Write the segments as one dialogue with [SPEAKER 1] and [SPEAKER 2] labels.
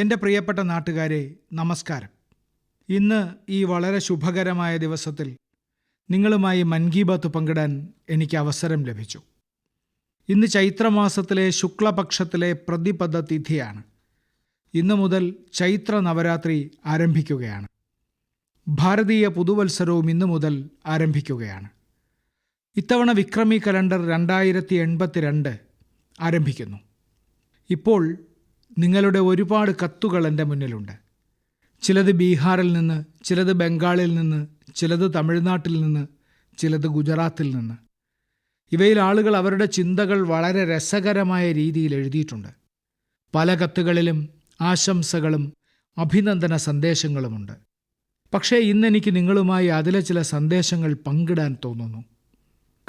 [SPEAKER 1] എൻ്റെ പ്രിയപ്പെട്ട നാട്ടുകാരെ നമസ്കാരം ഇന്ന് ഈ വളരെ ശുഭകരമായ ദിവസത്തിൽ നിങ്ങളുമായി മൻ കി ബാത്ത് പങ്കിടാൻ എനിക്ക് അവസരം ലഭിച്ചു ഇന്ന് ചൈത്രമാസത്തിലെ ശുക്ലപക്ഷത്തിലെ പ്രതിപദ തിഥിയാണ് ഇന്നു മുതൽ ചൈത്ര നവരാത്രി ആരംഭിക്കുകയാണ് ഭാരതീയ പുതുവത്സരവും ഇന്നു മുതൽ ആരംഭിക്കുകയാണ് ഇത്തവണ വിക്രമി കലണ്ടർ രണ്ടായിരത്തി എൺപത്തിരണ്ട് ആരംഭിക്കുന്നു ഇപ്പോൾ നിങ്ങളുടെ ഒരുപാട് കത്തുകൾ എൻ്റെ മുന്നിലുണ്ട് ചിലത് ബീഹാറിൽ നിന്ന് ചിലത് ബംഗാളിൽ നിന്ന് ചിലത് തമിഴ്നാട്ടിൽ നിന്ന് ചിലത് ഗുജറാത്തിൽ നിന്ന് ഇവയിൽ ആളുകൾ അവരുടെ ചിന്തകൾ വളരെ രസകരമായ രീതിയിൽ എഴുതിയിട്ടുണ്ട് പല കത്തുകളിലും ആശംസകളും അഭിനന്ദന സന്ദേശങ്ങളുമുണ്ട് പക്ഷേ ഇന്നെനിക്ക് നിങ്ങളുമായി അതിലെ ചില സന്ദേശങ്ങൾ പങ്കിടാൻ തോന്നുന്നു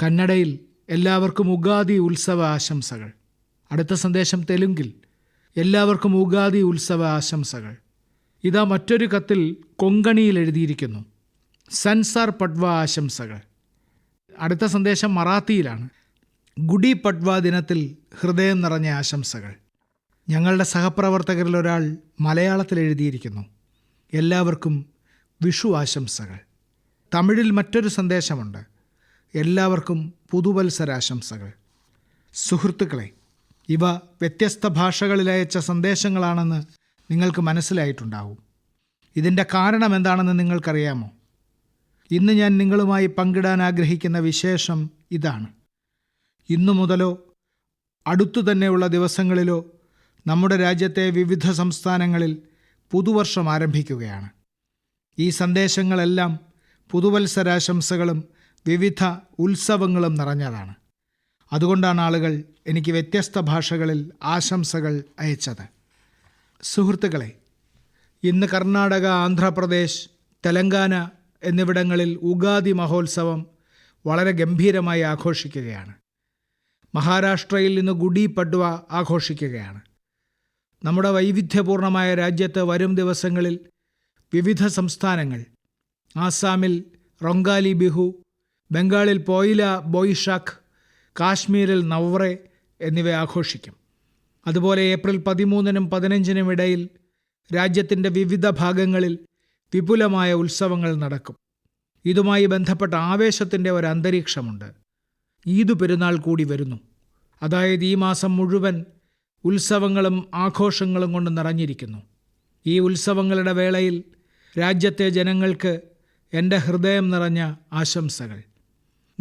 [SPEAKER 1] കന്നഡയിൽ എല്ലാവർക്കും ഉഗാദി ഉത്സവ ആശംസകൾ അടുത്ത സന്ദേശം തെലുങ്കിൽ എല്ലാവർക്കും ഉഗാദി ഉത്സവ ആശംസകൾ ഇതാ മറ്റൊരു കത്തിൽ കൊങ്കണിയിൽ എഴുതിയിരിക്കുന്നു സൻസാർ പട്വ ആശംസകൾ അടുത്ത സന്ദേശം മറാത്തിയിലാണ് ഗുഡി പട്വ ദിനത്തിൽ ഹൃദയം നിറഞ്ഞ ആശംസകൾ ഞങ്ങളുടെ സഹപ്രവർത്തകരിൽ ഒരാൾ മലയാളത്തിൽ എഴുതിയിരിക്കുന്നു എല്ലാവർക്കും വിഷു ആശംസകൾ തമിഴിൽ മറ്റൊരു സന്ദേശമുണ്ട് എല്ലാവർക്കും പുതുവത്സരാശംസകൾ സുഹൃത്തുക്കളെ ഇവ വ്യത്യസ്ത ഭാഷകളിൽ അയച്ച സന്ദേശങ്ങളാണെന്ന് നിങ്ങൾക്ക് മനസ്സിലായിട്ടുണ്ടാവും ഇതിൻ്റെ കാരണം എന്താണെന്ന് നിങ്ങൾക്കറിയാമോ ഇന്ന് ഞാൻ നിങ്ങളുമായി പങ്കിടാൻ ആഗ്രഹിക്കുന്ന വിശേഷം ഇതാണ് ഇന്നു മുതലോ അടുത്തു തന്നെയുള്ള ദിവസങ്ങളിലോ നമ്മുടെ രാജ്യത്തെ വിവിധ സംസ്ഥാനങ്ങളിൽ പുതുവർഷം ആരംഭിക്കുകയാണ് ഈ സന്ദേശങ്ങളെല്ലാം പുതുവത്സരാശംസകളും വിവിധ ഉത്സവങ്ങളും നിറഞ്ഞതാണ് അതുകൊണ്ടാണ് ആളുകൾ എനിക്ക് വ്യത്യസ്ത ഭാഷകളിൽ ആശംസകൾ അയച്ചത് സുഹൃത്തുക്കളെ ഇന്ന് കർണാടക ആന്ധ്രാപ്രദേശ് തെലങ്കാന എന്നിവിടങ്ങളിൽ ഉഗാദി മഹോത്സവം വളരെ ഗംഭീരമായി ആഘോഷിക്കുകയാണ് മഹാരാഷ്ട്രയിൽ നിന്ന് ഗുഡി പഡ്വ ആഘോഷിക്കുകയാണ് നമ്മുടെ വൈവിധ്യപൂർണമായ രാജ്യത്ത് വരും ദിവസങ്ങളിൽ വിവിധ സംസ്ഥാനങ്ങൾ ആസാമിൽ റൊങ്കാലി ബിഹു ബംഗാളിൽ പോയില ബോയിഷാഖ് കാശ്മീരിൽ നവ്രെ എന്നിവ ആഘോഷിക്കും അതുപോലെ ഏപ്രിൽ പതിമൂന്നിനും പതിനഞ്ചിനും ഇടയിൽ രാജ്യത്തിൻ്റെ വിവിധ ഭാഗങ്ങളിൽ വിപുലമായ ഉത്സവങ്ങൾ നടക്കും ഇതുമായി ബന്ധപ്പെട്ട ആവേശത്തിൻ്റെ ഒരു അന്തരീക്ഷമുണ്ട് ഈദ് പെരുന്നാൾ കൂടി വരുന്നു അതായത് ഈ മാസം മുഴുവൻ ഉത്സവങ്ങളും ആഘോഷങ്ങളും കൊണ്ട് നിറഞ്ഞിരിക്കുന്നു ഈ ഉത്സവങ്ങളുടെ വേളയിൽ രാജ്യത്തെ ജനങ്ങൾക്ക് എൻ്റെ ഹൃദയം നിറഞ്ഞ ആശംസകൾ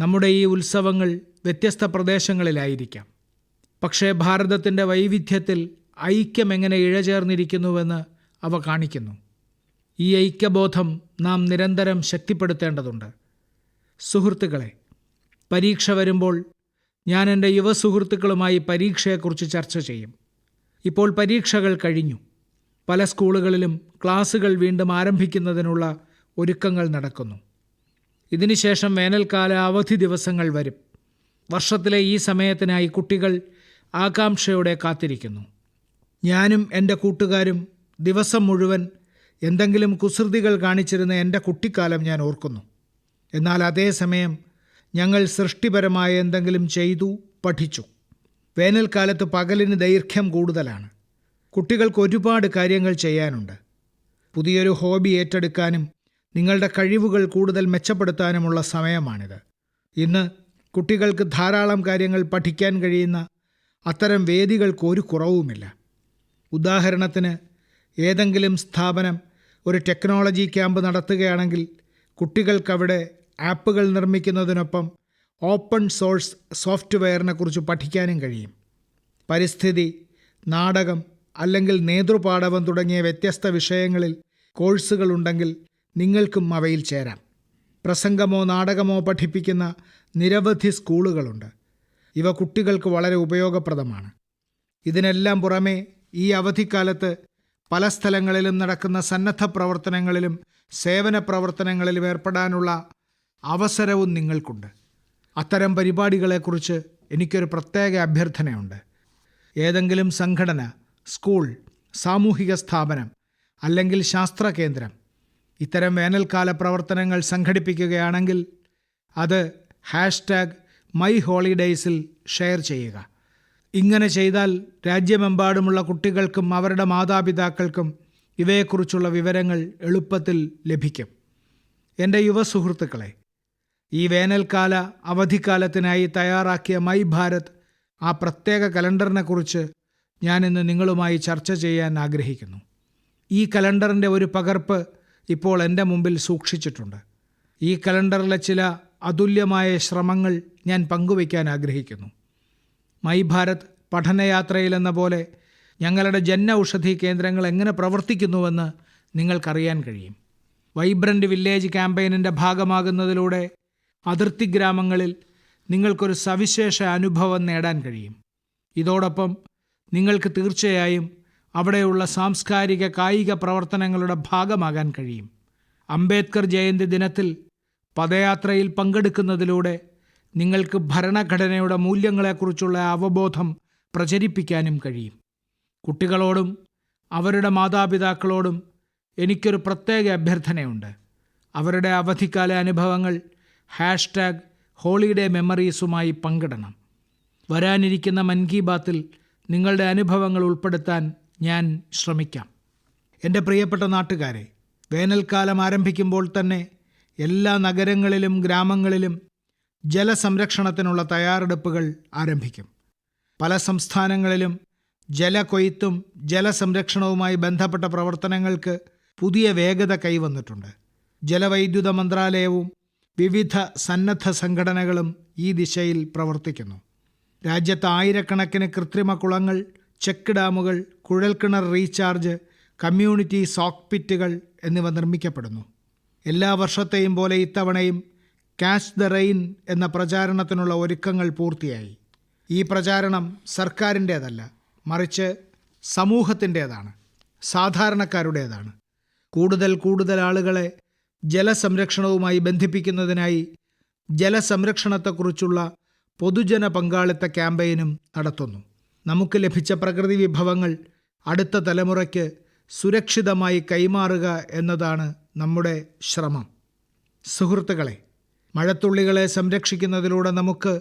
[SPEAKER 1] നമ്മുടെ ഈ ഉത്സവങ്ങൾ വ്യത്യസ്ത പ്രദേശങ്ങളിലായിരിക്കാം പക്ഷേ ഭാരതത്തിൻ്റെ വൈവിധ്യത്തിൽ ഐക്യം എങ്ങനെ ഇഴചേർന്നിരിക്കുന്നുവെന്ന് അവ കാണിക്കുന്നു ഈ ഐക്യബോധം നാം നിരന്തരം ശക്തിപ്പെടുത്തേണ്ടതുണ്ട് സുഹൃത്തുക്കളെ പരീക്ഷ വരുമ്പോൾ ഞാൻ എൻ്റെ യുവസുഹൃത്തുക്കളുമായി പരീക്ഷയെക്കുറിച്ച് ചർച്ച ചെയ്യും ഇപ്പോൾ പരീക്ഷകൾ കഴിഞ്ഞു പല സ്കൂളുകളിലും ക്ലാസുകൾ വീണ്ടും ആരംഭിക്കുന്നതിനുള്ള ഒരുക്കങ്ങൾ നടക്കുന്നു ഇതിനുശേഷം വേനൽക്കാല അവധി ദിവസങ്ങൾ വരും വർഷത്തിലെ ഈ സമയത്തിനായി കുട്ടികൾ ആകാംക്ഷയോടെ കാത്തിരിക്കുന്നു ഞാനും എൻ്റെ കൂട്ടുകാരും ദിവസം മുഴുവൻ എന്തെങ്കിലും കുസൃതികൾ കാണിച്ചിരുന്ന എൻ്റെ കുട്ടിക്കാലം ഞാൻ ഓർക്കുന്നു എന്നാൽ അതേസമയം ഞങ്ങൾ സൃഷ്ടിപരമായ എന്തെങ്കിലും ചെയ്തു പഠിച്ചു വേനൽക്കാലത്ത് പകലിന് ദൈർഘ്യം കൂടുതലാണ് കുട്ടികൾക്ക് ഒരുപാട് കാര്യങ്ങൾ ചെയ്യാനുണ്ട് പുതിയൊരു ഹോബി ഏറ്റെടുക്കാനും നിങ്ങളുടെ കഴിവുകൾ കൂടുതൽ മെച്ചപ്പെടുത്താനുമുള്ള സമയമാണിത് ഇന്ന് കുട്ടികൾക്ക് ധാരാളം കാര്യങ്ങൾ പഠിക്കാൻ കഴിയുന്ന അത്തരം വേദികൾക്ക് ഒരു കുറവുമില്ല ഉദാഹരണത്തിന് ഏതെങ്കിലും സ്ഥാപനം ഒരു ടെക്നോളജി ക്യാമ്പ് നടത്തുകയാണെങ്കിൽ കുട്ടികൾക്കവിടെ ആപ്പുകൾ നിർമ്മിക്കുന്നതിനൊപ്പം ഓപ്പൺ സോഴ്സ് സോഫ്റ്റ്വെയറിനെ കുറിച്ച് പഠിക്കാനും കഴിയും പരിസ്ഥിതി നാടകം അല്ലെങ്കിൽ നേതൃപാടവം തുടങ്ങിയ വ്യത്യസ്ത വിഷയങ്ങളിൽ കോഴ്സുകളുണ്ടെങ്കിൽ നിങ്ങൾക്കും അവയിൽ ചേരാം പ്രസംഗമോ നാടകമോ പഠിപ്പിക്കുന്ന നിരവധി സ്കൂളുകളുണ്ട് ഇവ കുട്ടികൾക്ക് വളരെ ഉപയോഗപ്രദമാണ് ഇതിനെല്ലാം പുറമെ ഈ അവധിക്കാലത്ത് പല സ്ഥലങ്ങളിലും നടക്കുന്ന സന്നദ്ധ പ്രവർത്തനങ്ങളിലും സേവന പ്രവർത്തനങ്ങളിലും ഏർപ്പെടാനുള്ള അവസരവും നിങ്ങൾക്കുണ്ട് അത്തരം പരിപാടികളെക്കുറിച്ച് എനിക്കൊരു പ്രത്യേക അഭ്യർത്ഥനയുണ്ട് ഏതെങ്കിലും സംഘടന സ്കൂൾ സാമൂഹിക സ്ഥാപനം അല്ലെങ്കിൽ ശാസ്ത്ര കേന്ദ്രം ഇത്തരം വേനൽക്കാല പ്രവർത്തനങ്ങൾ സംഘടിപ്പിക്കുകയാണെങ്കിൽ അത് ഹാഷ്ടാഗ് മൈ ഹോളിഡേയ്സിൽ ഷെയർ ചെയ്യുക ഇങ്ങനെ ചെയ്താൽ രാജ്യമെമ്പാടുമുള്ള കുട്ടികൾക്കും അവരുടെ മാതാപിതാക്കൾക്കും ഇവയെക്കുറിച്ചുള്ള വിവരങ്ങൾ എളുപ്പത്തിൽ ലഭിക്കും എൻ്റെ യുവ സുഹൃത്തുക്കളെ ഈ വേനൽക്കാല അവധിക്കാലത്തിനായി തയ്യാറാക്കിയ മൈ ഭാരത് ആ പ്രത്യേക കലണ്ടറിനെക്കുറിച്ച് ഞാനിന്ന് നിങ്ങളുമായി ചർച്ച ചെയ്യാൻ ആഗ്രഹിക്കുന്നു ഈ കലണ്ടറിൻ്റെ ഒരു പകർപ്പ് ഇപ്പോൾ എൻ്റെ മുമ്പിൽ സൂക്ഷിച്ചിട്ടുണ്ട് ഈ കലണ്ടറിലെ ചില അതുല്യമായ ശ്രമങ്ങൾ ഞാൻ പങ്കുവയ്ക്കാൻ ആഗ്രഹിക്കുന്നു മൈ ഭാരത് പഠനയാത്രയിലെന്ന പോലെ ഞങ്ങളുടെ ജന ഔഷധി കേന്ദ്രങ്ങൾ എങ്ങനെ പ്രവർത്തിക്കുന്നുവെന്ന് നിങ്ങൾക്കറിയാൻ കഴിയും വൈബ്രൻ്റ് വില്ലേജ് ക്യാമ്പയിനിൻ്റെ ഭാഗമാകുന്നതിലൂടെ അതിർത്തി ഗ്രാമങ്ങളിൽ നിങ്ങൾക്കൊരു സവിശേഷ അനുഭവം നേടാൻ കഴിയും ഇതോടൊപ്പം നിങ്ങൾക്ക് തീർച്ചയായും അവിടെയുള്ള സാംസ്കാരിക കായിക പ്രവർത്തനങ്ങളുടെ ഭാഗമാകാൻ കഴിയും അംബേദ്കർ ജയന്തി ദിനത്തിൽ പദയാത്രയിൽ പങ്കെടുക്കുന്നതിലൂടെ നിങ്ങൾക്ക് ഭരണഘടനയുടെ മൂല്യങ്ങളെക്കുറിച്ചുള്ള അവബോധം പ്രചരിപ്പിക്കാനും കഴിയും കുട്ടികളോടും അവരുടെ മാതാപിതാക്കളോടും എനിക്കൊരു പ്രത്യേക അഭ്യർത്ഥനയുണ്ട് അവരുടെ അവധിക്കാല അനുഭവങ്ങൾ ഹാഷ്ടാഗ് ഹോളിഡേ മെമ്മറീസുമായി പങ്കിടണം വരാനിരിക്കുന്ന മൻ കി ബാത്തിൽ നിങ്ങളുടെ അനുഭവങ്ങൾ ഉൾപ്പെടുത്താൻ ഞാൻ ശ്രമിക്കാം എൻ്റെ പ്രിയപ്പെട്ട നാട്ടുകാരെ വേനൽക്കാലം ആരംഭിക്കുമ്പോൾ തന്നെ എല്ലാ നഗരങ്ങളിലും ഗ്രാമങ്ങളിലും ജലസംരക്ഷണത്തിനുള്ള തയ്യാറെടുപ്പുകൾ ആരംഭിക്കും പല സംസ്ഥാനങ്ങളിലും ജലകൊയ്ത്തും ജലസംരക്ഷണവുമായി ബന്ധപ്പെട്ട പ്രവർത്തനങ്ങൾക്ക് പുതിയ വേഗത കൈവന്നിട്ടുണ്ട് ജലവൈദ്യുത മന്ത്രാലയവും വിവിധ സന്നദ്ധ സംഘടനകളും ഈ ദിശയിൽ പ്രവർത്തിക്കുന്നു രാജ്യത്ത് ആയിരക്കണക്കിന് കൃത്രിമ കുളങ്ങൾ ചെക്ക് ഡാമുകൾ കുഴൽക്കിണർ റീചാർജ് കമ്മ്യൂണിറ്റി പിറ്റുകൾ എന്നിവ നിർമ്മിക്കപ്പെടുന്നു എല്ലാ വർഷത്തെയും പോലെ ഇത്തവണയും ക്യാച്ച് ദ റെയിൻ എന്ന പ്രചാരണത്തിനുള്ള ഒരുക്കങ്ങൾ പൂർത്തിയായി ഈ പ്രചാരണം സർക്കാരിൻ്റേതല്ല മറിച്ച് സമൂഹത്തിൻ്റേതാണ് സാധാരണക്കാരുടേതാണ് കൂടുതൽ കൂടുതൽ ആളുകളെ ജലസംരക്ഷണവുമായി ബന്ധിപ്പിക്കുന്നതിനായി ജലസംരക്ഷണത്തെക്കുറിച്ചുള്ള പൊതുജന പങ്കാളിത്ത ക്യാമ്പയിനും നടത്തുന്നു നമുക്ക് ലഭിച്ച പ്രകൃതി വിഭവങ്ങൾ അടുത്ത തലമുറയ്ക്ക് സുരക്ഷിതമായി കൈമാറുക എന്നതാണ് നമ്മുടെ ശ്രമം സുഹൃത്തുക്കളെ മഴത്തുള്ളികളെ സംരക്ഷിക്കുന്നതിലൂടെ നമുക്ക്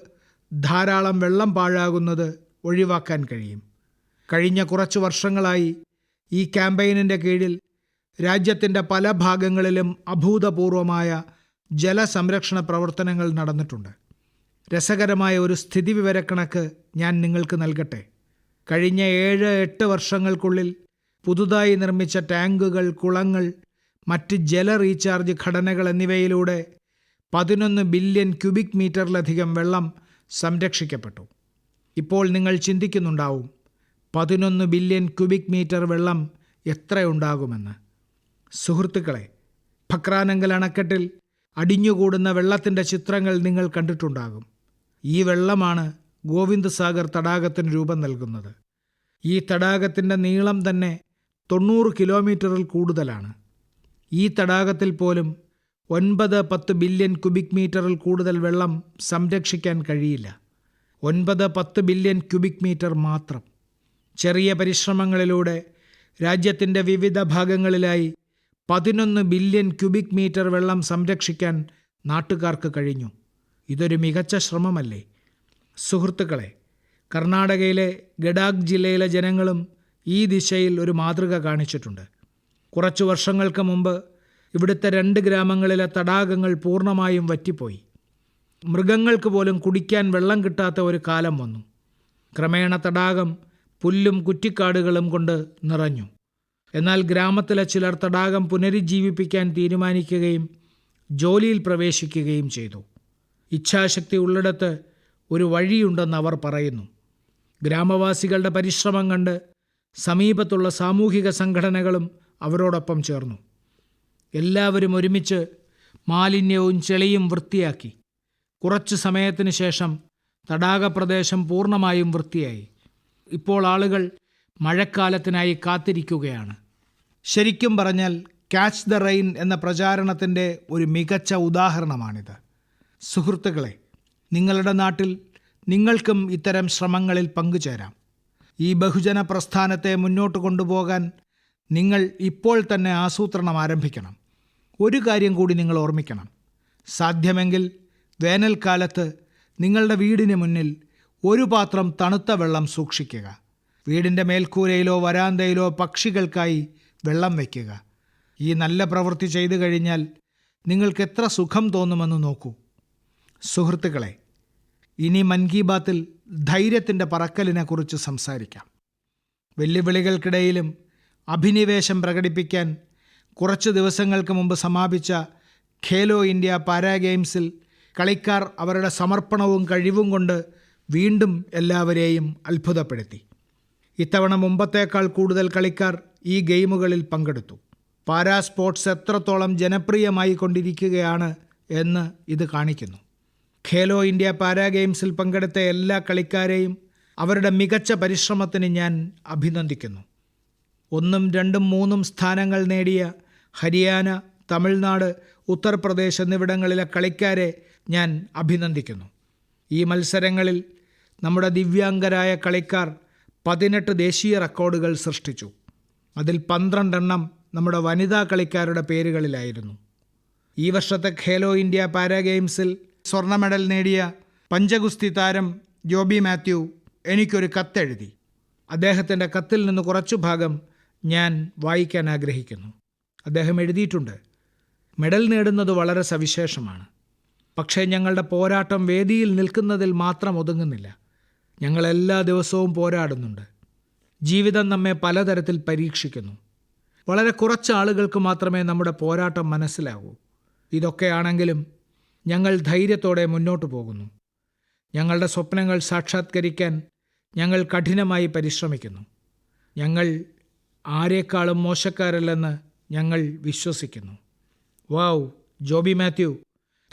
[SPEAKER 1] ധാരാളം വെള്ളം പാഴാകുന്നത് ഒഴിവാക്കാൻ കഴിയും കഴിഞ്ഞ കുറച്ച് വർഷങ്ങളായി ഈ ക്യാമ്പയിനിൻ്റെ കീഴിൽ രാജ്യത്തിൻ്റെ പല ഭാഗങ്ങളിലും അഭൂതപൂർവമായ ജലസംരക്ഷണ പ്രവർത്തനങ്ങൾ നടന്നിട്ടുണ്ട് രസകരമായ ഒരു സ്ഥിതിവിവരക്കണക്ക് ഞാൻ നിങ്ങൾക്ക് നൽകട്ടെ കഴിഞ്ഞ ഏഴ് എട്ട് വർഷങ്ങൾക്കുള്ളിൽ പുതുതായി നിർമ്മിച്ച ടാങ്കുകൾ കുളങ്ങൾ മറ്റ് ജല റീചാർജ് ഘടനകൾ എന്നിവയിലൂടെ പതിനൊന്ന് ബില്യൺ ക്യൂബിക് മീറ്ററിലധികം വെള്ളം സംരക്ഷിക്കപ്പെട്ടു ഇപ്പോൾ നിങ്ങൾ ചിന്തിക്കുന്നുണ്ടാവും പതിനൊന്ന് ബില്യൺ ക്യൂബിക് മീറ്റർ വെള്ളം എത്രയുണ്ടാകുമെന്ന് സുഹൃത്തുക്കളെ ഭക്രാനങ്കൽ അണക്കെട്ടിൽ അടിഞ്ഞുകൂടുന്ന വെള്ളത്തിൻ്റെ ചിത്രങ്ങൾ നിങ്ങൾ കണ്ടിട്ടുണ്ടാകും ഈ വെള്ളമാണ് ഗോവിന്ദ് സാഗർ തടാകത്തിന് രൂപം നൽകുന്നത് ഈ തടാകത്തിൻ്റെ നീളം തന്നെ തൊണ്ണൂറ് കിലോമീറ്ററിൽ കൂടുതലാണ് ഈ തടാകത്തിൽ പോലും ഒൻപത് പത്ത് ബില്യൺ ക്യുബിക് മീറ്ററിൽ കൂടുതൽ വെള്ളം സംരക്ഷിക്കാൻ കഴിയില്ല ഒൻപത് പത്ത് ബില്യൺ ക്യുബിക് മീറ്റർ മാത്രം ചെറിയ പരിശ്രമങ്ങളിലൂടെ രാജ്യത്തിൻ്റെ വിവിധ ഭാഗങ്ങളിലായി പതിനൊന്ന് ബില്യൺ ക്യുബിക് മീറ്റർ വെള്ളം സംരക്ഷിക്കാൻ നാട്ടുകാർക്ക് കഴിഞ്ഞു ഇതൊരു മികച്ച ശ്രമമല്ലേ സുഹൃത്തുക്കളെ കർണാടകയിലെ ഗഡാഗ് ജില്ലയിലെ ജനങ്ങളും ഈ ദിശയിൽ ഒരു മാതൃക കാണിച്ചിട്ടുണ്ട് കുറച്ചു വർഷങ്ങൾക്ക് മുമ്പ് ഇവിടുത്തെ രണ്ട് ഗ്രാമങ്ങളിലെ തടാകങ്ങൾ പൂർണ്ണമായും വറ്റിപ്പോയി മൃഗങ്ങൾക്ക് പോലും കുടിക്കാൻ വെള്ളം കിട്ടാത്ത ഒരു കാലം വന്നു ക്രമേണ തടാകം പുല്ലും കുറ്റിക്കാടുകളും കൊണ്ട് നിറഞ്ഞു എന്നാൽ ഗ്രാമത്തിലെ ചിലർ തടാകം പുനരുജ്ജീവിപ്പിക്കാൻ തീരുമാനിക്കുകയും ജോലിയിൽ പ്രവേശിക്കുകയും ചെയ്തു ഇച്ഛാശക്തി ഉള്ളിടത്ത് ഒരു വഴിയുണ്ടെന്ന് അവർ പറയുന്നു ഗ്രാമവാസികളുടെ പരിശ്രമം കണ്ട് സമീപത്തുള്ള സാമൂഹിക സംഘടനകളും അവരോടൊപ്പം ചേർന്നു എല്ലാവരും ഒരുമിച്ച് മാലിന്യവും ചെളിയും വൃത്തിയാക്കി കുറച്ചു സമയത്തിന് ശേഷം തടാകപ്രദേശം പൂർണ്ണമായും വൃത്തിയായി ഇപ്പോൾ ആളുകൾ മഴക്കാലത്തിനായി കാത്തിരിക്കുകയാണ് ശരിക്കും പറഞ്ഞാൽ ക്യാച്ച് ദ റെയിൻ എന്ന പ്രചാരണത്തിൻ്റെ ഒരു മികച്ച ഉദാഹരണമാണിത് സുഹൃത്തുക്കളെ നിങ്ങളുടെ നാട്ടിൽ നിങ്ങൾക്കും ഇത്തരം ശ്രമങ്ങളിൽ പങ്കുചേരാം ഈ ബഹുജന പ്രസ്ഥാനത്തെ മുന്നോട്ട് കൊണ്ടുപോകാൻ നിങ്ങൾ ഇപ്പോൾ തന്നെ ആസൂത്രണം ആരംഭിക്കണം ഒരു കാര്യം കൂടി നിങ്ങൾ ഓർമ്മിക്കണം സാധ്യമെങ്കിൽ വേനൽക്കാലത്ത് നിങ്ങളുടെ വീടിന് മുന്നിൽ ഒരു പാത്രം തണുത്ത വെള്ളം സൂക്ഷിക്കുക വീടിൻ്റെ മേൽക്കൂരയിലോ വരാന്തയിലോ പക്ഷികൾക്കായി വെള്ളം വയ്ക്കുക ഈ നല്ല പ്രവൃത്തി ചെയ്തു കഴിഞ്ഞാൽ നിങ്ങൾക്ക് എത്ര സുഖം തോന്നുമെന്ന് നോക്കൂ സുഹൃത്തുക്കളെ ഇനി മൻ കി ബാത്തിൽ ധൈര്യത്തിൻ്റെ പറക്കലിനെക്കുറിച്ച് സംസാരിക്കാം വെല്ലുവിളികൾക്കിടയിലും അഭിനിവേശം പ്രകടിപ്പിക്കാൻ കുറച്ച് ദിവസങ്ങൾക്ക് മുമ്പ് സമാപിച്ച ഖേലോ ഇന്ത്യ പാരാ ഗെയിംസിൽ കളിക്കാർ അവരുടെ സമർപ്പണവും കഴിവും കൊണ്ട് വീണ്ടും എല്ലാവരെയും അത്ഭുതപ്പെടുത്തി ഇത്തവണ മുമ്പത്തേക്കാൾ കൂടുതൽ കളിക്കാർ ഈ ഗെയിമുകളിൽ പങ്കെടുത്തു പാരാ സ്പോർട്സ് എത്രത്തോളം ജനപ്രിയമായി കൊണ്ടിരിക്കുകയാണ് എന്ന് ഇത് കാണിക്കുന്നു ഖേലോ ഇന്ത്യ പാരാ ഗെയിംസിൽ പങ്കെടുത്ത എല്ലാ കളിക്കാരെയും അവരുടെ മികച്ച പരിശ്രമത്തിന് ഞാൻ അഭിനന്ദിക്കുന്നു ഒന്നും രണ്ടും മൂന്നും സ്ഥാനങ്ങൾ നേടിയ ഹരിയാന തമിഴ്നാട് ഉത്തർപ്രദേശ് എന്നിവിടങ്ങളിലെ കളിക്കാരെ ഞാൻ അഭിനന്ദിക്കുന്നു ഈ മത്സരങ്ങളിൽ നമ്മുടെ ദിവ്യാംഗരായ കളിക്കാർ പതിനെട്ട് ദേശീയ റെക്കോർഡുകൾ സൃഷ്ടിച്ചു അതിൽ പന്ത്രണ്ടെണ്ണം നമ്മുടെ വനിതാ കളിക്കാരുടെ പേരുകളിലായിരുന്നു ഈ വർഷത്തെ ഖേലോ ഇന്ത്യ പാരാ ഗെയിംസിൽ സ്വർണ്ണ മെഡൽ നേടിയ പഞ്ചഗുസ്തി താരം ജോബി മാത്യു എനിക്കൊരു കത്തെഴുതി അദ്ദേഹത്തിൻ്റെ കത്തിൽ നിന്ന് കുറച്ചു ഭാഗം ഞാൻ വായിക്കാൻ ആഗ്രഹിക്കുന്നു അദ്ദേഹം എഴുതിയിട്ടുണ്ട് മെഡൽ നേടുന്നത് വളരെ സവിശേഷമാണ് പക്ഷേ ഞങ്ങളുടെ പോരാട്ടം വേദിയിൽ നിൽക്കുന്നതിൽ മാത്രം ഒതുങ്ങുന്നില്ല ഞങ്ങൾ എല്ലാ ദിവസവും പോരാടുന്നുണ്ട് ജീവിതം നമ്മെ പലതരത്തിൽ പരീക്ഷിക്കുന്നു വളരെ കുറച്ച് ആളുകൾക്ക് മാത്രമേ നമ്മുടെ പോരാട്ടം മനസ്സിലാകൂ ഇതൊക്കെയാണെങ്കിലും ഞങ്ങൾ ധൈര്യത്തോടെ മുന്നോട്ട് പോകുന്നു ഞങ്ങളുടെ സ്വപ്നങ്ങൾ സാക്ഷാത്കരിക്കാൻ ഞങ്ങൾ കഠിനമായി പരിശ്രമിക്കുന്നു ഞങ്ങൾ ആരെക്കാളും മോശക്കാരല്ലെന്ന് ഞങ്ങൾ വിശ്വസിക്കുന്നു വാവ് ജോബി മാത്യു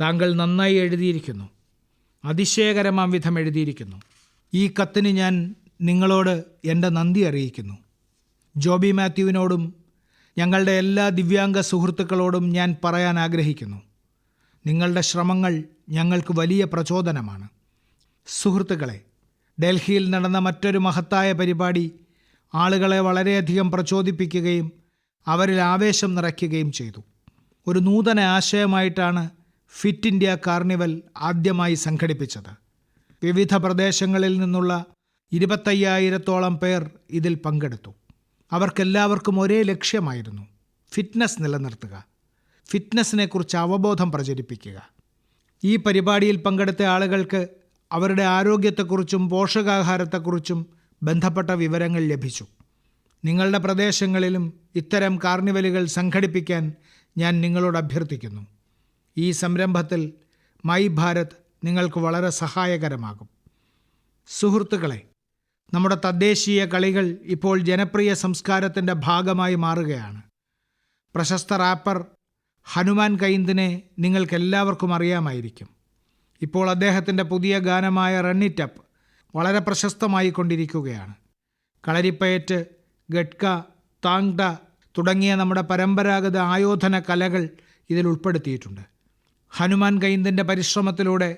[SPEAKER 1] താങ്കൾ നന്നായി എഴുതിയിരിക്കുന്നു അതിശയകരമാം വിധം എഴുതിയിരിക്കുന്നു ഈ കത്തിന് ഞാൻ നിങ്ങളോട് എൻ്റെ നന്ദി അറിയിക്കുന്നു ജോബി മാത്യുവിനോടും ഞങ്ങളുടെ എല്ലാ ദിവ്യാംഗ സുഹൃത്തുക്കളോടും ഞാൻ പറയാൻ ആഗ്രഹിക്കുന്നു നിങ്ങളുടെ ശ്രമങ്ങൾ ഞങ്ങൾക്ക് വലിയ പ്രചോദനമാണ് സുഹൃത്തുക്കളെ ഡൽഹിയിൽ നടന്ന മറ്റൊരു മഹത്തായ പരിപാടി ആളുകളെ വളരെയധികം പ്രചോദിപ്പിക്കുകയും അവരിൽ ആവേശം നിറയ്ക്കുകയും ചെയ്തു ഒരു നൂതന ആശയമായിട്ടാണ് ഫിറ്റ് ഇന്ത്യ കാർണിവൽ ആദ്യമായി സംഘടിപ്പിച്ചത് വിവിധ പ്രദേശങ്ങളിൽ നിന്നുള്ള ഇരുപത്തയ്യായിരത്തോളം പേർ ഇതിൽ പങ്കെടുത്തു അവർക്കെല്ലാവർക്കും ഒരേ ലക്ഷ്യമായിരുന്നു ഫിറ്റ്നസ് നിലനിർത്തുക ഫിറ്റ്നസ്സിനെക്കുറിച്ച് അവബോധം പ്രചരിപ്പിക്കുക ഈ പരിപാടിയിൽ പങ്കെടുത്ത ആളുകൾക്ക് അവരുടെ ആരോഗ്യത്തെക്കുറിച്ചും പോഷകാഹാരത്തെക്കുറിച്ചും ബന്ധപ്പെട്ട വിവരങ്ങൾ ലഭിച്ചു നിങ്ങളുടെ പ്രദേശങ്ങളിലും ഇത്തരം കാർണിവലുകൾ സംഘടിപ്പിക്കാൻ ഞാൻ നിങ്ങളോട് അഭ്യർത്ഥിക്കുന്നു ഈ സംരംഭത്തിൽ മൈ ഭാരത് നിങ്ങൾക്ക് വളരെ സഹായകരമാകും സുഹൃത്തുക്കളെ നമ്മുടെ തദ്ദേശീയ കളികൾ ഇപ്പോൾ ജനപ്രിയ സംസ്കാരത്തിൻ്റെ ഭാഗമായി മാറുകയാണ് പ്രശസ്ത റാപ്പർ ഹനുമാൻ കൈന്ദിനെ നിങ്ങൾക്കെല്ലാവർക്കും അറിയാമായിരിക്കും ഇപ്പോൾ അദ്ദേഹത്തിൻ്റെ പുതിയ ഗാനമായ റണ്ണിറ്റപ്പ് വളരെ പ്രശസ്തമായി കൊണ്ടിരിക്കുകയാണ് കളരിപ്പയറ്റ് ഗട്ക താങ്ട തുടങ്ങിയ നമ്മുടെ പരമ്പരാഗത ആയോധന കലകൾ ഇതിൽ ഉൾപ്പെടുത്തിയിട്ടുണ്ട് ഹനുമാൻ കൈന്ദിൻ്റെ പരിശ്രമത്തിലൂടെ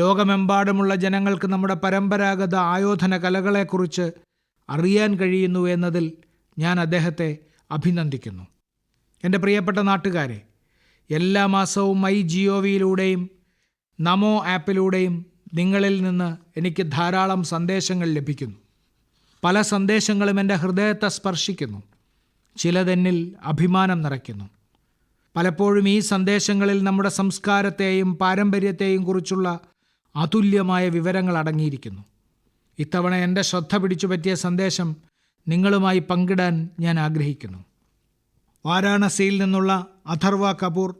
[SPEAKER 1] ലോകമെമ്പാടുമുള്ള ജനങ്ങൾക്ക് നമ്മുടെ പരമ്പരാഗത ആയോധന കലകളെക്കുറിച്ച് അറിയാൻ കഴിയുന്നു എന്നതിൽ ഞാൻ അദ്ദേഹത്തെ അഭിനന്ദിക്കുന്നു എൻ്റെ പ്രിയപ്പെട്ട നാട്ടുകാരെ എല്ലാ മാസവും ഐ ജിഒവിയിലൂടെയും നമോ ആപ്പിലൂടെയും നിങ്ങളിൽ നിന്ന് എനിക്ക് ധാരാളം സന്ദേശങ്ങൾ ലഭിക്കുന്നു പല സന്ദേശങ്ങളും എൻ്റെ ഹൃദയത്തെ സ്പർശിക്കുന്നു ചിലതെന്നിൽ അഭിമാനം നിറയ്ക്കുന്നു പലപ്പോഴും ഈ സന്ദേശങ്ങളിൽ നമ്മുടെ സംസ്കാരത്തെയും പാരമ്പര്യത്തെയും കുറിച്ചുള്ള അതുല്യമായ വിവരങ്ങൾ അടങ്ങിയിരിക്കുന്നു ഇത്തവണ എൻ്റെ ശ്രദ്ധ പിടിച്ചു പറ്റിയ സന്ദേശം നിങ്ങളുമായി പങ്കിടാൻ ഞാൻ ആഗ്രഹിക്കുന്നു വാരാണസിയിൽ നിന്നുള്ള അഥർവ കപൂർ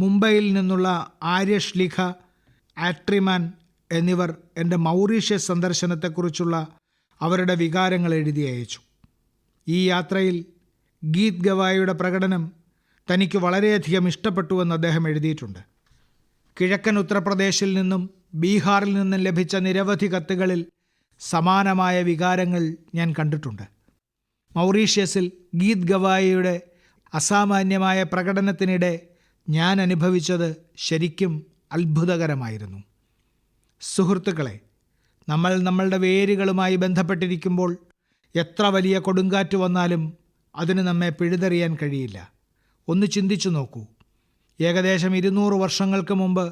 [SPEAKER 1] മുംബൈയിൽ നിന്നുള്ള ആര്യഷ് ലിഖ ആട്രിമാൻ എന്നിവർ എൻ്റെ മൗറീഷ്യസ് സന്ദർശനത്തെക്കുറിച്ചുള്ള അവരുടെ വികാരങ്ങൾ എഴുതി അയച്ചു ഈ യാത്രയിൽ ഗീത് ഗവായിയുടെ പ്രകടനം തനിക്ക് വളരെയധികം ഇഷ്ടപ്പെട്ടുവെന്ന് അദ്ദേഹം എഴുതിയിട്ടുണ്ട് കിഴക്കൻ ഉത്തർപ്രദേശിൽ നിന്നും ബീഹാറിൽ നിന്നും ലഭിച്ച നിരവധി കത്തുകളിൽ സമാനമായ വികാരങ്ങൾ ഞാൻ കണ്ടിട്ടുണ്ട് മൗറീഷ്യസിൽ ഗീത് ഗവായിയുടെ അസാമാന്യമായ പ്രകടനത്തിനിടെ ഞാൻ അനുഭവിച്ചത് ശരിക്കും അത്ഭുതകരമായിരുന്നു സുഹൃത്തുക്കളെ നമ്മൾ നമ്മളുടെ വേരുകളുമായി ബന്ധപ്പെട്ടിരിക്കുമ്പോൾ എത്ര വലിയ കൊടുങ്കാറ്റ് വന്നാലും അതിന് നമ്മെ പിഴുതെറിയാൻ കഴിയില്ല ഒന്ന് ചിന്തിച്ചു നോക്കൂ ഏകദേശം ഇരുന്നൂറ് വർഷങ്ങൾക്ക് മുമ്പ്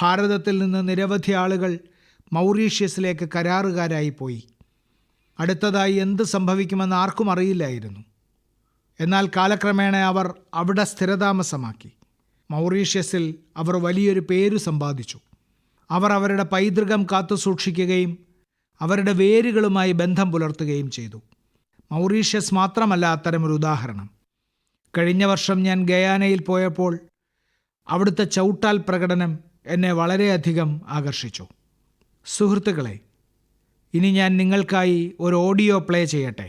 [SPEAKER 1] ഭാരതത്തിൽ നിന്ന് നിരവധി ആളുകൾ മൗറീഷ്യസിലേക്ക് കരാറുകാരായി പോയി അടുത്തതായി എന്ത് സംഭവിക്കുമെന്ന് ആർക്കും അറിയില്ലായിരുന്നു എന്നാൽ കാലക്രമേണ അവർ അവിടെ സ്ഥിരതാമസമാക്കി മൗറീഷ്യസിൽ അവർ വലിയൊരു പേരു സമ്പാദിച്ചു അവർ അവരുടെ പൈതൃകം കാത്തു സൂക്ഷിക്കുകയും അവരുടെ വേരുകളുമായി ബന്ധം പുലർത്തുകയും ചെയ്തു മൗറീഷ്യസ് മാത്രമല്ല അത്തരമൊരു ഉദാഹരണം കഴിഞ്ഞ വർഷം ഞാൻ ഗയാനയിൽ പോയപ്പോൾ അവിടുത്തെ ചൗട്ടാൽ പ്രകടനം എന്നെ വളരെയധികം ആകർഷിച്ചു സുഹൃത്തുക്കളെ ഇനി ഞാൻ നിങ്ങൾക്കായി ഒരു ഓഡിയോ പ്ലേ ചെയ്യട്ടെ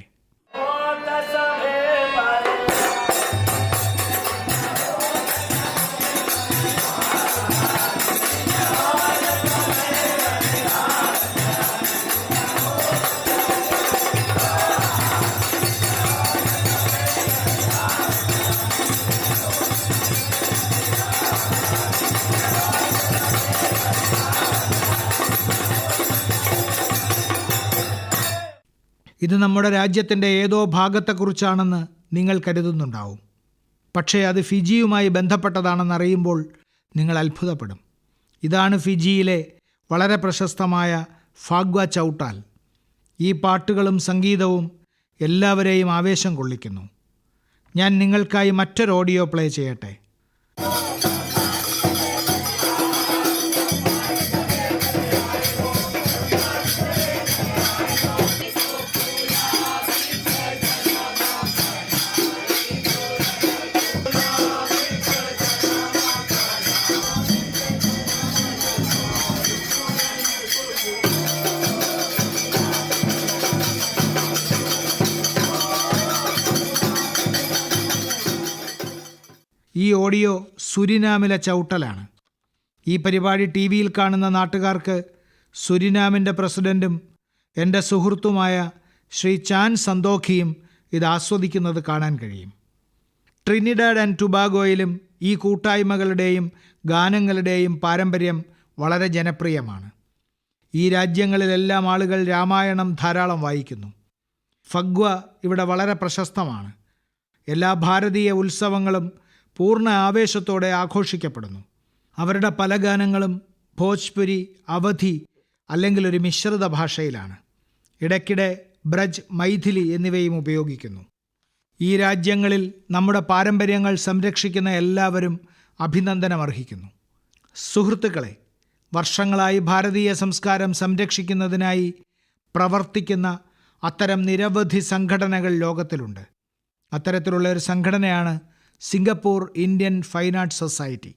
[SPEAKER 1] ഇത് നമ്മുടെ രാജ്യത്തിൻ്റെ ഏതോ ഭാഗത്തെക്കുറിച്ചാണെന്ന് നിങ്ങൾ കരുതുന്നുണ്ടാവും പക്ഷേ അത് ഫിജിയുമായി ബന്ധപ്പെട്ടതാണെന്ന് അറിയുമ്പോൾ നിങ്ങൾ അത്ഭുതപ്പെടും ഇതാണ് ഫിജിയിലെ വളരെ പ്രശസ്തമായ ഫാഗ്വ ചൗട്ടാൽ ഈ പാട്ടുകളും സംഗീതവും എല്ലാവരെയും ആവേശം കൊള്ളിക്കുന്നു ഞാൻ നിങ്ങൾക്കായി മറ്റൊരു ഓഡിയോ പ്ലേ ചെയ്യട്ടെ ഈ ഓഡിയോ സുരിനാമിലെ ചൗട്ടലാണ് ഈ പരിപാടി ടി വിയിൽ കാണുന്ന നാട്ടുകാർക്ക് സുരിനാമിൻ്റെ പ്രസിഡൻറ്റും എൻ്റെ സുഹൃത്തുമായ ശ്രീ ചാൻ സന്തോഖിയും ഇത് ആസ്വദിക്കുന്നത് കാണാൻ കഴിയും ട്രിനിഡാഡ് ആൻഡ് ടുബാഗോയിലും ഈ കൂട്ടായ്മകളുടെയും ഗാനങ്ങളുടെയും പാരമ്പര്യം വളരെ ജനപ്രിയമാണ് ഈ രാജ്യങ്ങളിലെല്ലാം ആളുകൾ രാമായണം ധാരാളം വായിക്കുന്നു ഫഗ്വ ഇവിടെ വളരെ പ്രശസ്തമാണ് എല്ലാ ഭാരതീയ ഉത്സവങ്ങളും പൂർണ്ണ ആവേശത്തോടെ ആഘോഷിക്കപ്പെടുന്നു അവരുടെ പല ഗാനങ്ങളും ഭോജ്പുരി അവധി അല്ലെങ്കിൽ ഒരു മിശ്രിത ഭാഷയിലാണ് ഇടയ്ക്കിടെ ബ്രജ് മൈഥിലി എന്നിവയും ഉപയോഗിക്കുന്നു ഈ രാജ്യങ്ങളിൽ നമ്മുടെ പാരമ്പര്യങ്ങൾ സംരക്ഷിക്കുന്ന എല്ലാവരും അഭിനന്ദനം അർഹിക്കുന്നു സുഹൃത്തുക്കളെ വർഷങ്ങളായി ഭാരതീയ സംസ്കാരം സംരക്ഷിക്കുന്നതിനായി പ്രവർത്തിക്കുന്ന അത്തരം നിരവധി സംഘടനകൾ ലോകത്തിലുണ്ട് അത്തരത്തിലുള്ള ഒരു സംഘടനയാണ് Singapore Indian fine arts society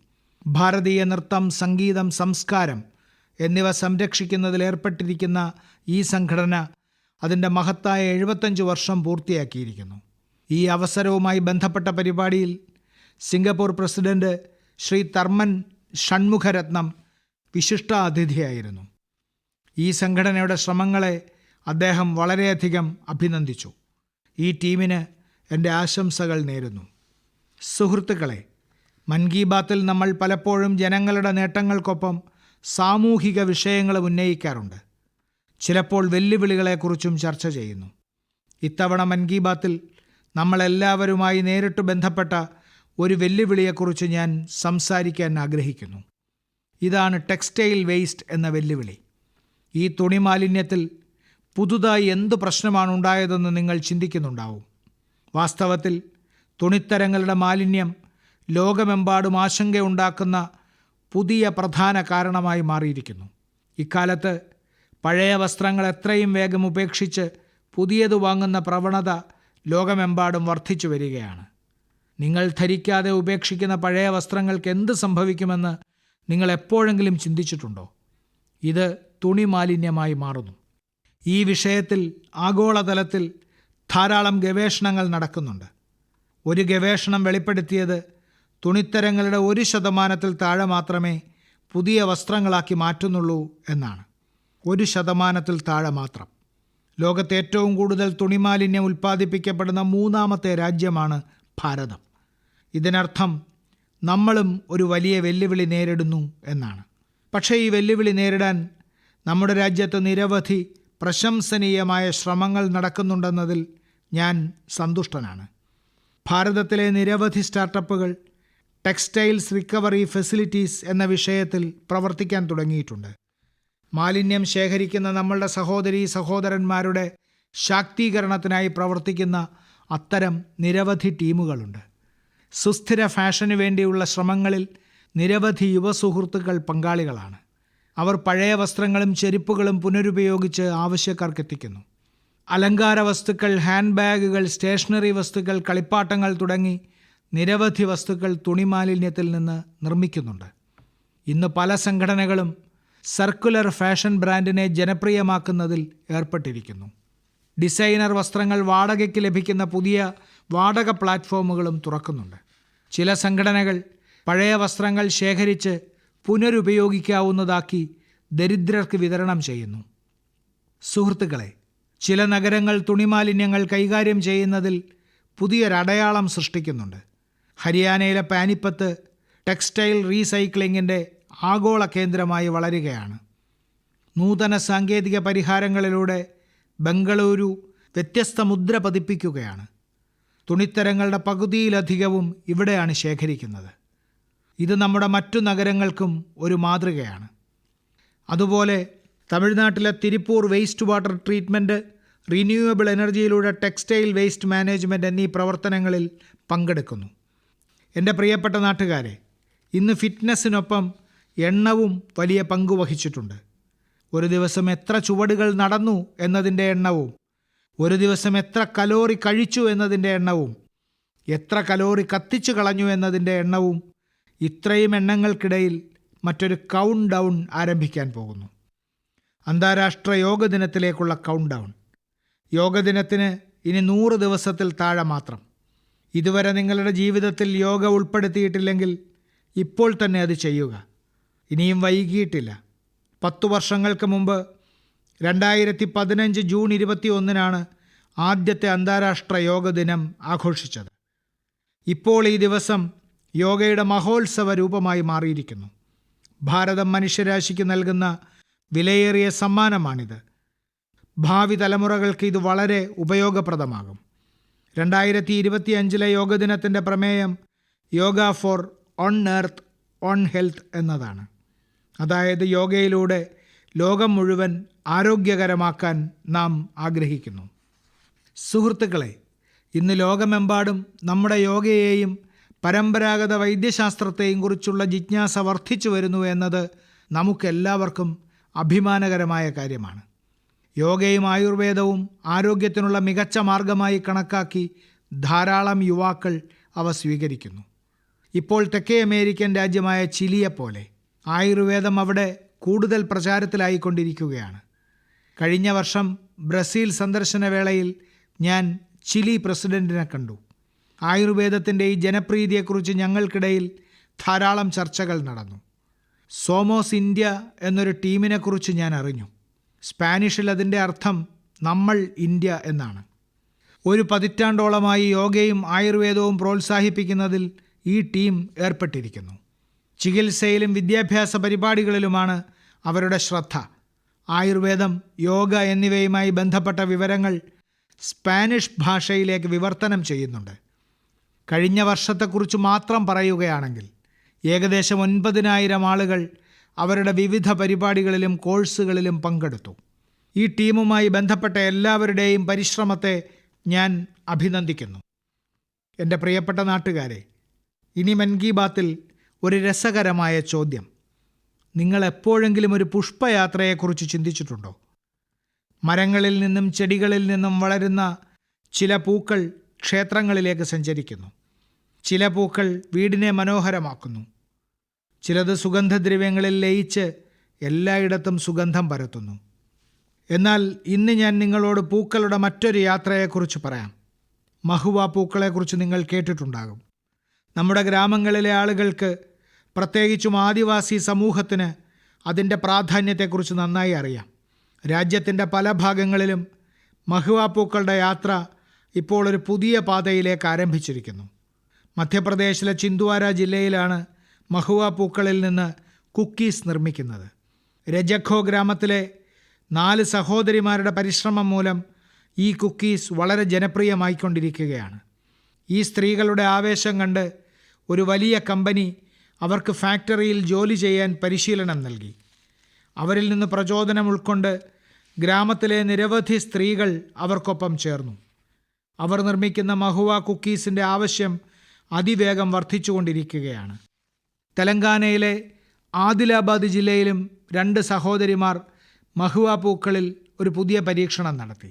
[SPEAKER 1] ഭാരതീയ നൃത്തം സംഗീതം സംസ്കാരം എന്നിവ സംരക്ഷിക്കുന്നതിലേർപ്പെട്ടിരിക്കുന്ന ഈ സംഘടന അതിൻ്റെ മഹത്തായ എഴുപത്തഞ്ച് വർഷം പൂർത്തിയാക്കിയിരിക്കുന്നു ഈ അവസരവുമായി ബന്ധപ്പെട്ട പരിപാടിയിൽ സിംഗപ്പൂർ പ്രസിഡന്റ് ശ്രീ തർമ്മൻ ഷൺമുഖരത്നം വിശിഷ്ട അതിഥിയായിരുന്നു ഈ സംഘടനയുടെ ശ്രമങ്ങളെ അദ്ദേഹം വളരെയധികം അഭിനന്ദിച്ചു ഈ ടീമിന് എൻ്റെ ആശംസകൾ നേരുന്നു സുഹൃത്തുക്കളെ മൻ കി ബാത്തിൽ നമ്മൾ പലപ്പോഴും ജനങ്ങളുടെ നേട്ടങ്ങൾക്കൊപ്പം സാമൂഹിക വിഷയങ്ങളും ഉന്നയിക്കാറുണ്ട് ചിലപ്പോൾ വെല്ലുവിളികളെക്കുറിച്ചും ചർച്ച ചെയ്യുന്നു ഇത്തവണ മൻ കി ബാത്തിൽ നമ്മളെല്ലാവരുമായി നേരിട്ട് ബന്ധപ്പെട്ട ഒരു വെല്ലുവിളിയെക്കുറിച്ച് ഞാൻ സംസാരിക്കാൻ ആഗ്രഹിക്കുന്നു ഇതാണ് ടെക്സ്റ്റൈൽ വേസ്റ്റ് എന്ന വെല്ലുവിളി ഈ തുണി മാലിന്യത്തിൽ പുതുതായി എന്ത് പ്രശ്നമാണ് ഉണ്ടായതെന്ന് നിങ്ങൾ ചിന്തിക്കുന്നുണ്ടാവും വാസ്തവത്തിൽ തുണിത്തരങ്ങളുടെ മാലിന്യം ലോകമെമ്പാടും ആശങ്കയുണ്ടാക്കുന്ന പുതിയ പ്രധാന കാരണമായി മാറിയിരിക്കുന്നു ഇക്കാലത്ത് പഴയ വസ്ത്രങ്ങൾ എത്രയും വേഗം ഉപേക്ഷിച്ച് പുതിയത് വാങ്ങുന്ന പ്രവണത ലോകമെമ്പാടും വർദ്ധിച്ചു വരികയാണ് നിങ്ങൾ ധരിക്കാതെ ഉപേക്ഷിക്കുന്ന പഴയ വസ്ത്രങ്ങൾക്ക് എന്ത് സംഭവിക്കുമെന്ന് നിങ്ങൾ എപ്പോഴെങ്കിലും ചിന്തിച്ചിട്ടുണ്ടോ ഇത് തുണി മാലിന്യമായി മാറുന്നു ഈ വിഷയത്തിൽ ആഗോളതലത്തിൽ ധാരാളം ഗവേഷണങ്ങൾ നടക്കുന്നുണ്ട് ഒരു ഗവേഷണം വെളിപ്പെടുത്തിയത് തുണിത്തരങ്ങളുടെ ഒരു ശതമാനത്തിൽ താഴെ മാത്രമേ പുതിയ വസ്ത്രങ്ങളാക്കി മാറ്റുന്നുള്ളൂ എന്നാണ് ഒരു ശതമാനത്തിൽ താഴെ മാത്രം ലോകത്തെ ഏറ്റവും കൂടുതൽ തുണിമാലിന്യം ഉൽപ്പാദിപ്പിക്കപ്പെടുന്ന മൂന്നാമത്തെ രാജ്യമാണ് ഭാരതം ഇതിനർത്ഥം നമ്മളും ഒരു വലിയ വെല്ലുവിളി നേരിടുന്നു എന്നാണ് പക്ഷേ ഈ വെല്ലുവിളി നേരിടാൻ നമ്മുടെ രാജ്യത്ത് നിരവധി പ്രശംസനീയമായ ശ്രമങ്ങൾ നടക്കുന്നുണ്ടെന്നതിൽ ഞാൻ സന്തുഷ്ടനാണ് ഭാരതത്തിലെ നിരവധി സ്റ്റാർട്ടപ്പുകൾ ടെക്സ്റ്റൈൽസ് റിക്കവറി ഫെസിലിറ്റീസ് എന്ന വിഷയത്തിൽ പ്രവർത്തിക്കാൻ തുടങ്ങിയിട്ടുണ്ട് മാലിന്യം ശേഖരിക്കുന്ന നമ്മളുടെ സഹോദരി സഹോദരന്മാരുടെ ശാക്തീകരണത്തിനായി പ്രവർത്തിക്കുന്ന അത്തരം നിരവധി ടീമുകളുണ്ട് സുസ്ഥിര ഫാഷന് വേണ്ടിയുള്ള ശ്രമങ്ങളിൽ നിരവധി യുവസുഹൃത്തുക്കൾ പങ്കാളികളാണ് അവർ പഴയ വസ്ത്രങ്ങളും ചെരുപ്പുകളും പുനരുപയോഗിച്ച് ആവശ്യക്കാർക്കെത്തിക്കുന്നു അലങ്കാര വസ്തുക്കൾ ഹാൻഡ് ബാഗുകൾ സ്റ്റേഷനറി വസ്തുക്കൾ കളിപ്പാട്ടങ്ങൾ തുടങ്ങി നിരവധി വസ്തുക്കൾ തുണി മാലിന്യത്തിൽ നിന്ന് നിർമ്മിക്കുന്നുണ്ട് ഇന്ന് പല സംഘടനകളും സർക്കുലർ ഫാഷൻ ബ്രാൻഡിനെ ജനപ്രിയമാക്കുന്നതിൽ ഏർപ്പെട്ടിരിക്കുന്നു ഡിസൈനർ വസ്ത്രങ്ങൾ വാടകയ്ക്ക് ലഭിക്കുന്ന പുതിയ വാടക പ്ലാറ്റ്ഫോമുകളും തുറക്കുന്നുണ്ട് ചില സംഘടനകൾ പഴയ വസ്ത്രങ്ങൾ ശേഖരിച്ച് പുനരുപയോഗിക്കാവുന്നതാക്കി ദരിദ്രർക്ക് വിതരണം ചെയ്യുന്നു സുഹൃത്തുക്കളെ ചില നഗരങ്ങൾ തുണിമാലിന്യങ്ങൾ കൈകാര്യം ചെയ്യുന്നതിൽ പുതിയൊരടയാളം സൃഷ്ടിക്കുന്നുണ്ട് ഹരിയാനയിലെ പാനിപ്പത്ത് ടെക്സ്റ്റൈൽ റീസൈക്ലിങ്ങിൻ്റെ ആഗോള കേന്ദ്രമായി വളരുകയാണ് നൂതന സാങ്കേതിക പരിഹാരങ്ങളിലൂടെ ബംഗളൂരു വ്യത്യസ്ത മുദ്ര പതിപ്പിക്കുകയാണ് തുണിത്തരങ്ങളുടെ പകുതിയിലധികവും ഇവിടെയാണ് ശേഖരിക്കുന്നത് ഇത് നമ്മുടെ മറ്റു നഗരങ്ങൾക്കും ഒരു മാതൃകയാണ് അതുപോലെ തമിഴ്നാട്ടിലെ Tiruppur waste water treatment renewable എനർജിയിലൂടെ ടെക്സ്റ്റൈൽ വേസ്റ്റ് മാനേജ്മെന്റ് എന്നീ പ്രവർത്തനങ്ങളിൽ പങ്കെടുക്കുന്നു എൻ്റെ പ്രിയപ്പെട്ട നാട്ടുകാരെ ഇന്ന് ഫിറ്റ്നസ്സിനൊപ്പം എണ്ണവും വലിയ പങ്കുവഹിച്ചിട്ടുണ്ട് വഹിച്ചിട്ടുണ്ട് ഒരു ദിവസം എത്ര ചുവടുകൾ നടന്നു എന്നതിൻ്റെ എണ്ണവും ഒരു ദിവസം എത്ര കലോറി കഴിച്ചു എന്നതിൻ്റെ എണ്ണവും എത്ര കലോറി കത്തിച്ചു കളഞ്ഞു എന്നതിൻ്റെ എണ്ണവും ഇത്രയും എണ്ണങ്ങൾക്കിടയിൽ മറ്റൊരു കൗണ്ട് ഡൗൺ ആരംഭിക്കാൻ പോകുന്നു അന്താരാഷ്ട്ര യോഗ ദിനത്തിലേക്കുള്ള കൗണ്ട് ഡൗൺ യോഗ ദിനത്തിന് ഇനി നൂറ് ദിവസത്തിൽ താഴെ മാത്രം ഇതുവരെ നിങ്ങളുടെ ജീവിതത്തിൽ യോഗ ഉൾപ്പെടുത്തിയിട്ടില്ലെങ്കിൽ ഇപ്പോൾ തന്നെ അത് ചെയ്യുക ഇനിയും വൈകിയിട്ടില്ല പത്തു വർഷങ്ങൾക്ക് മുമ്പ് രണ്ടായിരത്തി പതിനഞ്ച് ജൂൺ ഇരുപത്തി ഒന്നിനാണ് ആദ്യത്തെ അന്താരാഷ്ട്ര യോഗ ദിനം ആഘോഷിച്ചത് ഇപ്പോൾ ഈ ദിവസം യോഗയുടെ മഹോത്സവ രൂപമായി മാറിയിരിക്കുന്നു ഭാരതം മനുഷ്യരാശിക്ക് നൽകുന്ന വിലയേറിയ സമ്മാനമാണിത് ഭാവി തലമുറകൾക്ക് ഇത് വളരെ ഉപയോഗപ്രദമാകും രണ്ടായിരത്തി ഇരുപത്തി അഞ്ചിലെ ദിനത്തിൻ്റെ പ്രമേയം yoga for on earth on health എന്നതാണ് അതായത് യോഗയിലൂടെ ലോകം മുഴുവൻ ആരോഗ്യകരമാക്കാൻ നാം ആഗ്രഹിക്കുന്നു സുഹൃത്തുക്കളെ ഇന്ന് ലോകമെമ്പാടും നമ്മുടെ യോഗയെയും പരമ്പരാഗത വൈദ്യശാസ്ത്രത്തെയും കുറിച്ചുള്ള ജിജ്ഞാസ വർദ്ധിച്ചു വരുന്നു എന്നത് നമുക്കെല്ലാവർക്കും അഭിമാനകരമായ കാര്യമാണ് യോഗയും ആയുർവേദവും ആരോഗ്യത്തിനുള്ള മികച്ച മാർഗമായി കണക്കാക്കി ധാരാളം യുവാക്കൾ അവ സ്വീകരിക്കുന്നു ഇപ്പോൾ തെക്കേ അമേരിക്കൻ രാജ്യമായ പോലെ ആയുർവേദം അവിടെ കൂടുതൽ പ്രചാരത്തിലായിക്കൊണ്ടിരിക്കുകയാണ് കഴിഞ്ഞ വർഷം ബ്രസീൽ സന്ദർശന വേളയിൽ ഞാൻ ചിലി പ്രസിഡന്റിനെ കണ്ടു ആയുർവേദത്തിൻ്റെ ഈ ജനപ്രീതിയെക്കുറിച്ച് ഞങ്ങൾക്കിടയിൽ ധാരാളം ചർച്ചകൾ നടന്നു സോമോസ് ഇന്ത്യ എന്നൊരു ടീമിനെക്കുറിച്ച് ഞാൻ അറിഞ്ഞു സ്പാനിഷിൽ അതിൻ്റെ അർത്ഥം നമ്മൾ ഇന്ത്യ എന്നാണ് ഒരു പതിറ്റാണ്ടോളമായി യോഗയും ആയുർവേദവും പ്രോത്സാഹിപ്പിക്കുന്നതിൽ ഈ ടീം ഏർപ്പെട്ടിരിക്കുന്നു ചികിത്സയിലും വിദ്യാഭ്യാസ പരിപാടികളിലുമാണ് അവരുടെ ശ്രദ്ധ ആയുർവേദം യോഗ എന്നിവയുമായി ബന്ധപ്പെട്ട വിവരങ്ങൾ സ്പാനിഷ് ഭാഷയിലേക്ക് വിവർത്തനം ചെയ്യുന്നുണ്ട് കഴിഞ്ഞ വർഷത്തെക്കുറിച്ച് മാത്രം പറയുകയാണെങ്കിൽ ഏകദേശം ഒൻപതിനായിരം ആളുകൾ അവരുടെ വിവിധ പരിപാടികളിലും കോഴ്സുകളിലും പങ്കെടുത്തു ഈ ടീമുമായി ബന്ധപ്പെട്ട എല്ലാവരുടെയും പരിശ്രമത്തെ ഞാൻ അഭിനന്ദിക്കുന്നു എൻ്റെ പ്രിയപ്പെട്ട നാട്ടുകാരെ ഇനി മൻ കി ബാത്തിൽ ഒരു രസകരമായ ചോദ്യം നിങ്ങൾ എപ്പോഴെങ്കിലും ഒരു പുഷ്പയാത്രയെക്കുറിച്ച് ചിന്തിച്ചിട്ടുണ്ടോ മരങ്ങളിൽ നിന്നും ചെടികളിൽ നിന്നും വളരുന്ന ചില പൂക്കൾ ക്ഷേത്രങ്ങളിലേക്ക് സഞ്ചരിക്കുന്നു ചില പൂക്കൾ വീടിനെ മനോഹരമാക്കുന്നു ചിലത് സുഗന്ധദ്രവ്യങ്ങളിൽ ലയിച്ച് എല്ലായിടത്തും സുഗന്ധം പരത്തുന്നു എന്നാൽ ഇന്ന് ഞാൻ നിങ്ങളോട് പൂക്കളുടെ മറ്റൊരു യാത്രയെക്കുറിച്ച് പറയാം മഹുവ പൂക്കളെക്കുറിച്ച് നിങ്ങൾ കേട്ടിട്ടുണ്ടാകും നമ്മുടെ ഗ്രാമങ്ങളിലെ ആളുകൾക്ക് പ്രത്യേകിച്ചും ആദിവാസി സമൂഹത്തിന് അതിൻ്റെ പ്രാധാന്യത്തെക്കുറിച്ച് നന്നായി അറിയാം രാജ്യത്തിൻ്റെ പല ഭാഗങ്ങളിലും മഹുവ പൂക്കളുടെ യാത്ര ഇപ്പോൾ ഒരു പുതിയ പാതയിലേക്ക് ആരംഭിച്ചിരിക്കുന്നു മധ്യപ്രദേശിലെ ചിന്ദ്വാര ജില്ലയിലാണ് മഹുവ പൂക്കളിൽ നിന്ന് കുക്കീസ് നിർമ്മിക്കുന്നത് രജഖോ ഗ്രാമത്തിലെ നാല് സഹോദരിമാരുടെ പരിശ്രമം മൂലം ഈ കുക്കീസ് വളരെ ജനപ്രിയമായിക്കൊണ്ടിരിക്കുകയാണ് ഈ സ്ത്രീകളുടെ ആവേശം കണ്ട് ഒരു വലിയ കമ്പനി അവർക്ക് ഫാക്ടറിയിൽ ജോലി ചെയ്യാൻ പരിശീലനം നൽകി അവരിൽ നിന്ന് പ്രചോദനം ഉൾക്കൊണ്ട് ഗ്രാമത്തിലെ നിരവധി സ്ത്രീകൾ അവർക്കൊപ്പം ചേർന്നു അവർ നിർമ്മിക്കുന്ന മഹുവ കുക്കീസിൻ്റെ ആവശ്യം അതിവേഗം വർദ്ധിച്ചുകൊണ്ടിരിക്കുകയാണ് തെലങ്കാനയിലെ ആദിലാബാദ് ജില്ലയിലും രണ്ട് സഹോദരിമാർ മഹുവ പൂക്കളിൽ ഒരു പുതിയ പരീക്ഷണം നടത്തി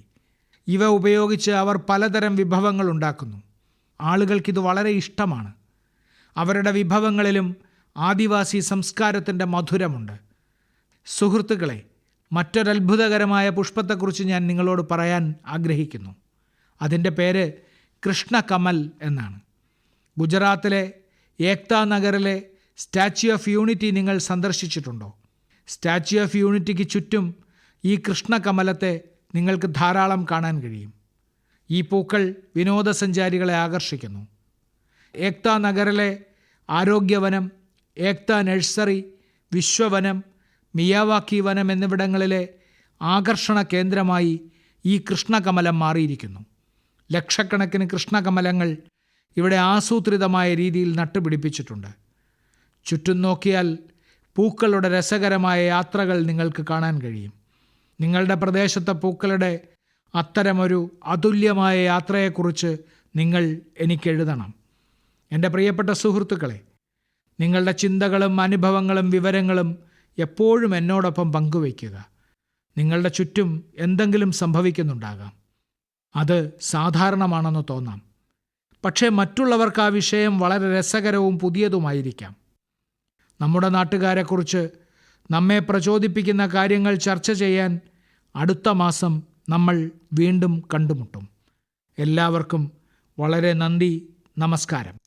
[SPEAKER 1] ഇവ ഉപയോഗിച്ച് അവർ പലതരം വിഭവങ്ങൾ ഉണ്ടാക്കുന്നു ആളുകൾക്കിത് വളരെ ഇഷ്ടമാണ് അവരുടെ വിഭവങ്ങളിലും ആദിവാസി സംസ്കാരത്തിൻ്റെ മധുരമുണ്ട് സുഹൃത്തുക്കളെ മറ്റൊരത്ഭുതകരമായ പുഷ്പത്തെക്കുറിച്ച് ഞാൻ നിങ്ങളോട് പറയാൻ ആഗ്രഹിക്കുന്നു അതിൻ്റെ പേര് കൃഷ്ണകമൽ എന്നാണ് ഗുജറാത്തിലെ ഏക്താ നഗറിലെ സ്റ്റാച്യു ഓഫ് യൂണിറ്റി നിങ്ങൾ സന്ദർശിച്ചിട്ടുണ്ടോ സ്റ്റാച്യു ഓഫ് യൂണിറ്റിക്ക് ചുറ്റും ഈ കൃഷ്ണകമലത്തെ നിങ്ങൾക്ക് ധാരാളം കാണാൻ കഴിയും ഈ പൂക്കൾ വിനോദസഞ്ചാരികളെ ആകർഷിക്കുന്നു ഏക്ത നഗറിലെ ആരോഗ്യവനം ഏക്ത നഴ്സറി വിശ്വവനം മിയാവാക്കി വനം എന്നിവിടങ്ങളിലെ ആകർഷണ കേന്ദ്രമായി ഈ കൃഷ്ണകമലം മാറിയിരിക്കുന്നു ലക്ഷക്കണക്കിന് കൃഷ്ണകമലങ്ങൾ ഇവിടെ ആസൂത്രിതമായ രീതിയിൽ നട്ടുപിടിപ്പിച്ചിട്ടുണ്ട് ചുറ്റും നോക്കിയാൽ പൂക്കളുടെ രസകരമായ യാത്രകൾ നിങ്ങൾക്ക് കാണാൻ കഴിയും നിങ്ങളുടെ പ്രദേശത്തെ പൂക്കളുടെ അത്തരമൊരു അതുല്യമായ യാത്രയെക്കുറിച്ച് നിങ്ങൾ എനിക്ക് എഴുതണം എൻ്റെ പ്രിയപ്പെട്ട സുഹൃത്തുക്കളെ നിങ്ങളുടെ ചിന്തകളും അനുഭവങ്ങളും വിവരങ്ങളും എപ്പോഴും എന്നോടൊപ്പം പങ്കുവയ്ക്കുക നിങ്ങളുടെ ചുറ്റും എന്തെങ്കിലും സംഭവിക്കുന്നുണ്ടാകാം അത് സാധാരണമാണെന്ന് തോന്നാം പക്ഷേ മറ്റുള്ളവർക്ക് ആ വിഷയം വളരെ രസകരവും പുതിയതുമായിരിക്കാം നമ്മുടെ നാട്ടുകാരെക്കുറിച്ച് നമ്മെ പ്രചോദിപ്പിക്കുന്ന കാര്യങ്ങൾ ചർച്ച ചെയ്യാൻ അടുത്ത മാസം നമ്മൾ വീണ്ടും കണ്ടുമുട്ടും എല്ലാവർക്കും വളരെ നന്ദി നമസ്കാരം